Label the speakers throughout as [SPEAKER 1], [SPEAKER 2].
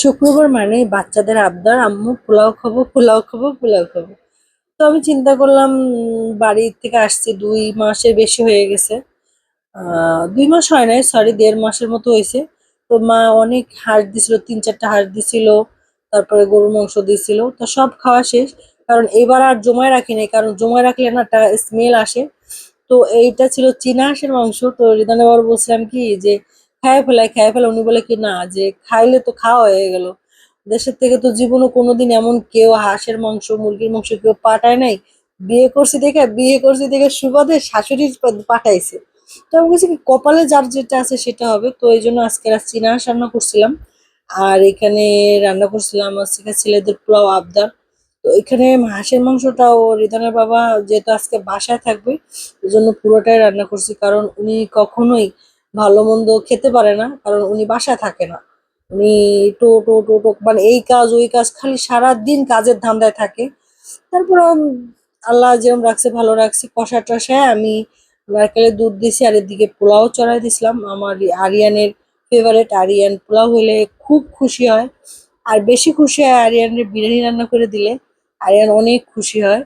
[SPEAKER 1] শুক্রবার মানেই বাচ্চাদের আবদার, আম্মু, পোলাও খাব পোলাও খাব পোলাও খাব। তো আমি চিন্তা করলাম বাড়ি থেকে আসছি, দুই মাসের বেশি হয়ে গেছে। দুই মাস হয় নাই সরি দেড় মাসের মতো হয়েছে। তো মা অনেক হাঁস দিছিল, তিন চারটা হাঁস দিছিল, তারপরে গরুর মাংস দিছিল। তো সব খাওয়া শেষ, কারণ এবার আর জমায় রাখি নাই, কারণ জমায় রাখলে না একটা স্মেল আসে। তো এইটা ছিল চীনা হাঁসের মাংস। তো রিদান আবার বলছিলাম কি, যে খায় ফেলাই খায় ফেলা উনি বলে কি, না, যে খাইলে তো খাওয়া হয়ে গেল। দেশের থেকে তো জীবনে কোনোদিন এমন কেউ হাঁসের মাংস, মুরগির মাংস কেউ পাঠায় নাই। বিয়ে করছি দেখে, বিয়ে করছি দেখে সুবাদে শাশুড়ি পাঠাইছে। তো আমি বলছি কি, কপালে যার যেটা আছে সেটা হবে। তো এই জন্য আজকে রাত চীনা হাঁস রান্না করছিলাম। আর এখানে রান্না করছিলাম আজকে ছেলেদের পোলাও আবদার। তো এখানে হাঁসের মাংসটাও রিধানের বাবা যেহেতু আজকে বাসায় থাকবে, ওই জন্য পুরোটাই রান্না করছি। কারণ উনি কখনোই ভালো মন্দ খেতে পারে না, কারণ উনি বাসায় থাকে না। উনি টো টো টো টো মানে এই কাজ, ওই কাজ খালি সারা দিন কাজের ধান্দায় থাকে। তারপর আল্লাহ যেরকম রাখছে, ভালো রাখছে, কষা টষায় আমি নারকেলের দুধ দিছি, আর এদিকে পোলাও চড়াই দিছিলাম। আমার আরিয়ানের ফেভারেট আরিয়ান পোলাও হলে খুব খুশি হয়। আর বেশি খুশি হয় আরিয়ানের বিরিয়ানি রান্না করে দিলে। আরিয়ান অনেক খুশি হয়।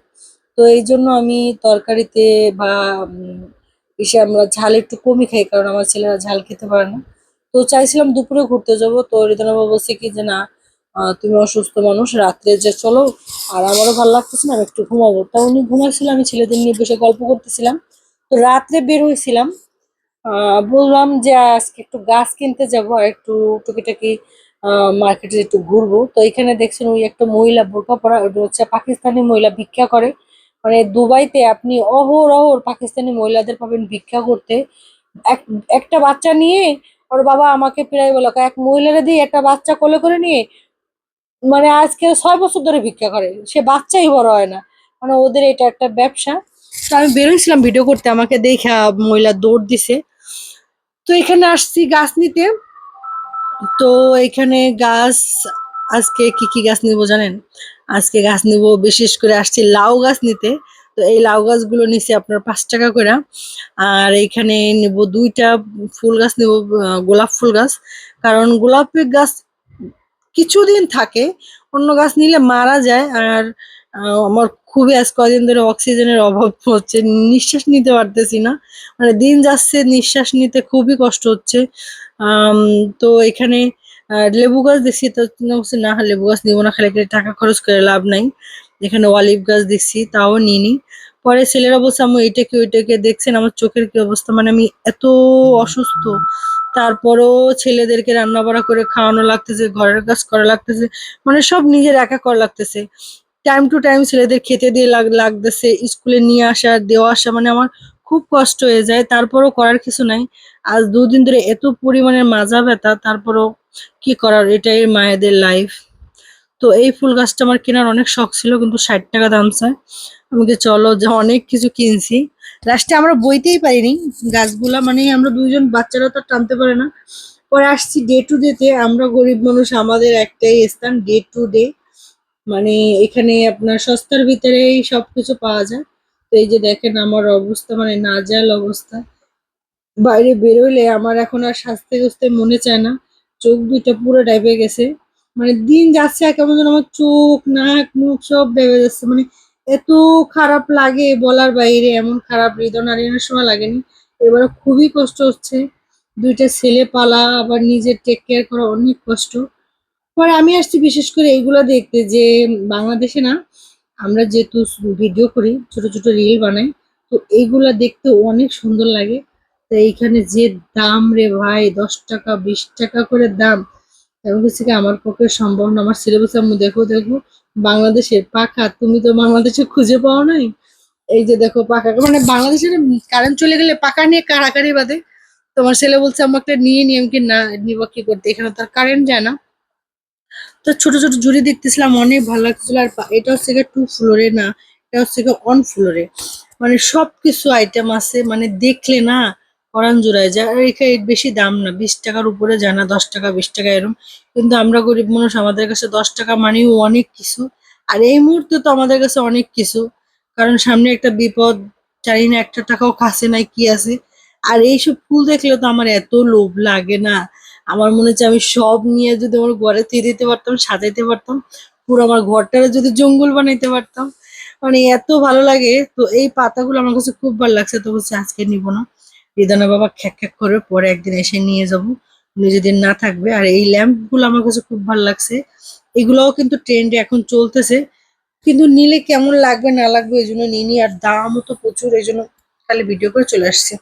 [SPEAKER 1] তো এই জন্য আমি তরকারিতে বা ইসে আমরা ঝাল একটু কমই খাই, কারণ আমার ছেলেরা ঝাল খেতে পারে না। তো চাইছিলাম দুপুরে ঘুরতে যাব, তো রিদানাবা বলছে কি যে, না তুমি অসুস্থ মানুষ, রাত্রে যে চলো, আর আমারও ভালো লাগতেছে না, আমি একটু ঘুমাবো। তা উনি ঘুমাচ্ছিল আমি ছেলেদের নিয়ে বসে গল্প করতেছিলাম। তো রাত্রে বের হয়েছিলাম বললাম যে, আজকে একটু গাছ কিনতে যাব, আর একটু টুকিটাকি মার্কেটে একটু ঘুরবো। তো এখানে দেখছেন ওই একটা মহিলা বোরকা পরা, ওটা হচ্ছে পাকিস্তানি মহিলা ভিক্ষা করে। মানে দুবাইতে আপনি অহরহ পাকিস্তানি মহিলাদের পাবেন ভিক্ষা করতে। এক, একটা বাচ্চা নিয়ে ওর বাবা আমাকে প্রায় বলো, এক মহিলারে দিয়ে একটা বাচ্চা কোলে করে নিয়ে মানে আজকে ছয় বছর ধরে ভিক্ষা করে। সে বাচ্চাই বড় হয় না। মানে ওদের এটা একটা ব্যবসা। তো আমি বেরোইছিলাম ভিডিও করতে, আমাকে দেখা মহিলা দৌড় দিছে। তো এখানে আসছি গাছ নিতে। তো এখানে গাছ আজকে কি কি গাছ নিব জানেন? আজকে গাছ নিব বিশেষ করে আসছি লাউ গাছ নিতে। তো এই লাউ গাছগুলো নিচে আপনার পাঁচ টাকা করে। আর এইখানে নিব দুইটা ফুল গাছ নিব গোলাপ ফুল গাছ। কারণ গোলাপের গাছ কিছুদিন থাকে, অন্য গাছ নিলে মারা যায়। আর আমার খুবই আজ কয়দিন ধরে অক্সিজেনের অভাব হচ্ছে, নিঃশ্বাস নিতে পারতেছি না। মানে দিন যাচ্ছে, নিঃশ্বাস নিতে খুবই কষ্ট হচ্ছে। তো এখানে লেবু গাছ দেখছি তো করছি না, লেবু গাছ নিবো না, খালি টাকা খরচ করে লাভ নাই। এখানে অলিভ গাছ দেখছি, তাও নিইনি। পরে ছেলেরা বলছে আমি এইটাকে ওইটাকে দেখছেন আমার চোখের কি অবস্থা? মানে আমি এত অসুস্থ। তারপরও ছেলেদেরকে রান্না বাড়া করে খাওয়ানো লাগতেছে, ঘরের কাজ করা লাগতেছে মানে সব নিজের একা করা লাগতেছে। টাইম টু টাইম ছেলেদের খেতে দিয়ে লাগ- লাগতেছে, স্কুলে নিয়ে আসা, দেওয়া আসা মানে আমার খুব কষ্ট হয়ে যায়। তারপরও করার কিছু নাই। আজ দুদিন ধরে এত পরিমাণের মাজা ব্যথা, তারপরও কি করার? এটাই মায়েদের লাইফ তো এই ফুল গাছটা আমার কেনার অনেক শখ ছিল, কিন্তু ষাট টাকা দাম চায়। আমাকে চলো যে অনেক কিছু কিনছি। লাস্টে আমরা বইতেই পারিনি। গাছগুলা মানে আমরা দুইজন বাচ্চারা তো টানতে পারে না। পরে আসছি ডে টু ডে তে। আমরা গরিব মানুষ, আমাদের একটাই স্থান ডে টু ডে মানে এখানে আপনার সস্তার ভিতরেই সবকিছু পাওয়া যায়। তো এই যে দেখেন আমার অবস্থা মানে নাজাল অবস্থা। বাইরে বেরোলে আমার এখন আর গুজতে মনে চায় না। চোখ দুইটা পুরো ডেবে গেছে। মানে দিন যাচ্ছে কেমন যেন আমার চোখ, নাক, মুখ সব ডেবে যাচ্ছে। মানে এত খারাপ লাগে বলার বাইরে, এমন খারাপ হৃদয় নারায়ণের সময় লাগেনি। এবারে খুবই কষ্ট হচ্ছে। দুইটা ছেলে পালা, আবার নিজের টেক কেয়ার করা অনেক কষ্ট। পরে আমি আসছি বিশেষ করে এইগুলা দেখতে যে বাংলাদেশে না, আমরা যেহেতু ভিডিও করি, ছোট ছোট রিল বানাই, তো এইগুলা দেখতে অনেক সুন্দর লাগে। তো এইখানে যে দাম রে ভাই, দশ টাকা, বিশ টাকা করে দাম। এমন কিছু কি আমার পক্ষে সম্ভব না, আমার সিলেবাস আমি দেখো দেখো, বাংলাদেশের পাখা, তুমি তো বাংলাদেশে খুঁজে পাও নাই? এই যে দেখো পাখা মানে বাংলাদেশের কারেন্ট চলে গেলে পাকা নিয়ে কারাকারি বাদে, তোমার ছেলে বলছে আমাকে নিয়ে নিয়ে কি না নিব কি করতে? এখানে তার কারেন্ট যায় না। তো ছোট ছোট ঝুড়ি দেখতেছিলাম, অনেক ভালো লাগছিল আর এটা হচ্ছে গিয়ে টু ফ্লোরে না, এটা হচ্ছে গিয়ে অন ফ্লোরে মানে সবকিছু আইটেম আছে মানে দেখলে না পরান জোড়ায় যায়। আর এখানে বেশি দাম না, বিশ টাকার উপরে যায় না দশ টাকা, বিশ টাকা এরকম কিন্তু আমরা গরিব মানুষ, আমাদের কাছে দশ টাকা মানেও অনেক কিছু। আর এই মুহূর্তে তো আমাদের কাছে অনেক কিছু। কারণ সামনে একটা বিপদ, জানি না একটা টাকাও কাছে নাই, কি আছে। আর এইসব ফুল দেখলে তো আমার এত লোভ লাগে না। আমার মনে হচ্ছে আমি সব নিয়ে যদি আমার ঘরে দিয়ে দিতে পারতাম, সাজাইতে পারতাম, পুরো আমার ঘরটারে যদি জঙ্গল বানাইতে পারতাম। মানে এত ভালো লাগে। তো এই পাতাগুলো আমার কাছে খুব ভালো লাগছে। তো বলছি আজকে নিব না। রিদানা বাবা খ্যাক খ্যাক করে পরে একদিন এসে নিয়ে যাব। নিজেদের না থাকবে, আর এই ল্যাম্পগুলো আমার কাছে খুব ভালো লাগছে। এগুলোও কিন্তু ট্রেন্ডে এখন চলতেছে। কিন্তু নিলে কেমন লাগবে না লাগবে, এই জন্য নিয়ে আর দামও তো প্রচুর, এই জন্য খালি ভিডিও করে চলে আসছে।